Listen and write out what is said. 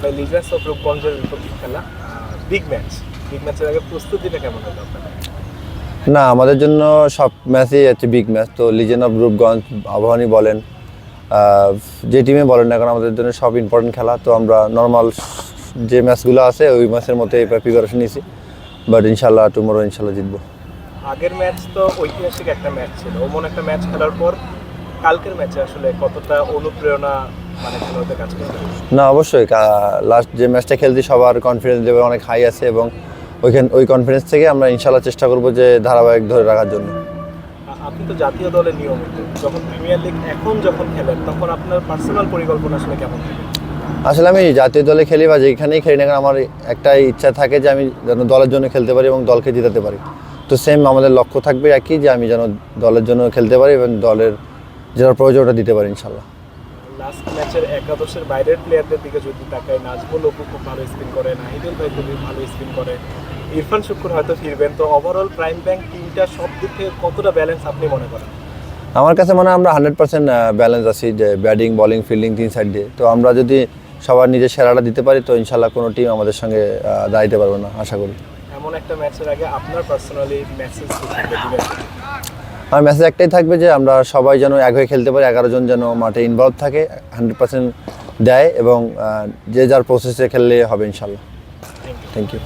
ভাই legends of রূপগঞ্জের বিপক্ষে খেলা। বিগ ম্যাচ বিগ ম্যাচের আগে প্রস্তুতিটা কেমন হলো আপনাদের? না আমাদের জন্য সব ম্যাচই হচ্ছে বিগ ম্যাচ তো লিজেন্ড অফ রূপগঞ্জ আবাহনী বলেন যে টিমে বলেন না কারণ আমাদের জন্য সব ইম্পর্টেন্ট খেলা। তো আমরা নর্মাল যে ম্যাচগুলো আছে ওই ম্যাচের মধ্যে প্রিপারেশন নিয়েছি। বাট ইনশাল্লাহ টুমোরো ইনশাল্লাহ জিতবো। আগের ম্যাচ তো ঐতিহাসিক একটা ম্যাচ ছিল। ওমন একটা ম্যাচ খেলার পর কালকের ম্যাচে আসলে কতটা অনুপ্রেরণা মানে না অবশ্যই। লাস্ট যে ম্যাচটা খেলছি সবার কনফিডেন্স লেভেল অনেক হাই আছে এবং ওইখান ওই কনফিডেন্স থেকে আমরা ইনশাল্লাহ চেষ্টা করব যে ধারাবাহিক ধরে রাখার জন্য। আপনি তো জাতীয় দলের নিয়মিত। যখন প্রিমিয়ার লিগ এখন যখন খেলেন তখন আপনার পার্সোনাল পরিকল্পনা আসলে কেমন আসলে আমি জাতীয় দলে খেলি বা যেখানেই খেলি না কেন আমার একটাই ইচ্ছা থাকে যে আমি যেন দলের জন্য খেলতে পারি এবং দলকে জিতাতে পারি। তো সেম আমাদের লক্ষ্য থাকবে একই যে আমি যেন দলের জন্য খেলতে পারি এবং দলের যেটা প্রয়োজনটা দিতে পারি ইনশাল্লাহ লাস্ট ম্যাচের একাদশের বাইরের প্লেয়ারদের দিকে যদি তাকাই নাজমুল অপু খুব ভালো স্পিন করে নাহিদুল ভাই খুবই ভালো স্পিন করে। ইরফান শুক্কুর হয়তো ফিরবেন। তো ওভারঅল প্রাইম ব্যাংক টিমটা সব দিক থেকে কতটা ব্যালেন্স আপনি মনে করেন? আমার কাছে মনে হয় আমরা হান্ড্রেড পার্সেন্ট ব্যালেন্স আছি যে ব্যাটিং বলিং ফিল্ডিং তিন সাইড দিয়ে। তো আমরা যদি সবার নিজের সেরাটা দিতে পারি তো ইনশাল্লাহ কোনো টিম আমাদের সঙ্গে দাঁড়াইতে পারবে না আশা করি। এমন একটা ম্যাচের আগে আপনার পার্সোনালি মেসেজ আমার মেসেজ একটাই থাকবে যে আমরা সবাই যেন এক হয়ে খেলতে পারি, এগারো জন যেন মাঠে ইনভলভ থাকে হান্ড্রেড পার্সেন্ট দেয় এবং যে যার প্রসেসে খেললে হবে ইনশাল্লাহ। Thank you